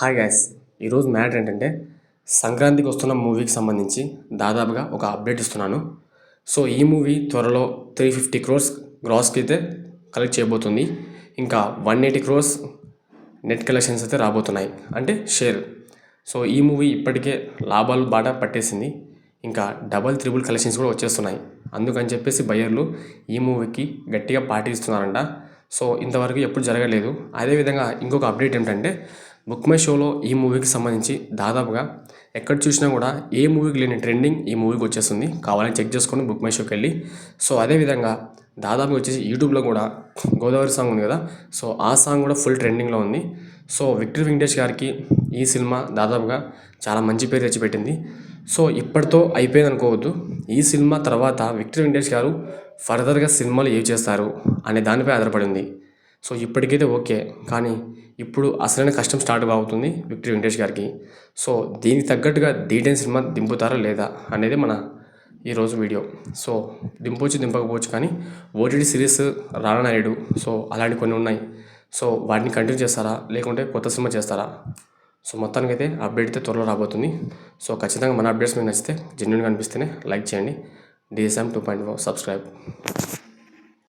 Hi gas ఈరోజు matter ఏంటంటే సంక్రాంతికి వస్తున్న మూవీకి సంబంధించి దాదాపుగా ఒక అప్డేట్ ఇస్తున్నాను. సో ఈ మూవీ త్వరలో త్రీ ఫిఫ్టీ క్రోర్స్ గ్రాస్కి అయితే కలెక్ట్ చేయబోతుంది. ఇంకా one eighty crores net collections అయితే రాబోతున్నాయి. అంటే షేర్ సో ఈ మూవీ ఇప్పటికే లాభాలు బాట పట్టేసింది. ఇంకా డబల్ త్రిబుల్ కలెక్షన్స్ కూడా వచ్చేస్తున్నాయి. అందుకని చెప్పేసి బయ్యర్లు ఈ మూవీకి గట్టిగా పాటిస్తున్నారంట. ఇస్తున్నారంట సో ఇంతవరకు ఎప్పుడు జరగలేదు. అదేవిధంగా ఇంకొక అప్డేట్ ఏంటంటే బుక్ మై షోలో ఈ మూవీకి సంబంధించి దాదాపుగా ఎక్కడ చూసినా కూడా ఏ మూవీకి లేని ట్రెండింగ్ ఈ మూవీకి వచ్చేస్తుంది. కావాలని చెక్ చేసుకొని బుక్ మై షోకి వెళ్ళి. సో అదేవిధంగా దాదాపు వచ్చేసి యూట్యూబ్లో కూడా గోదావరి సాంగ్ ఉంది కదా? సో ఆ సాంగ్ కూడా ఫుల్ ట్రెండింగ్లో ఉంది. సో విక్టర్ వెంకటేష్ గారికి ఈ సినిమా దాదాపుగా చాలా మంచి పేరు తెచ్చిపెట్టింది. సో ఇప్పటితో అయిపోయింది అనుకోవద్దు. ఈ సినిమా తర్వాత విక్టర్ వెంకటేష్ గారు ఫర్దర్గా సినిమాలు ఏవి చేస్తారు అనే దానిపై ఆధారపడింది సో ఇప్పటికైతే ఓకే. కానీ ఇప్పుడు అసలైన కష్టం స్టార్ట్ అవుతుంది విక్టరీ వెంకటేష్ గారికి. సో దీనికి తగ్గట్టుగా డీటెయిల్ సినిమా దింపుతారా లేదా అనేది మన ఈరోజు వీడియో. సో దింపవచ్చు దింపకపోవచ్చు కానీ ఓటీటీ సిరీస్ రానాయుడు సో అలాంటి కొన్ని ఉన్నాయి. సో వాటిని కంటిన్యూ చేస్తారా? లేకుంటే కొత్త సినిమా చేస్తారా? సో మొత్తానికి అయితే అప్డేట్ అయితే త్వరలో రాబోతుంది. సో ఖచ్చితంగా మన అప్డేట్స్ మీకు నచ్చితే జెన్యున్గా అనిపిస్తేనే లైక్ చేయండి. DSM two point four subscribe.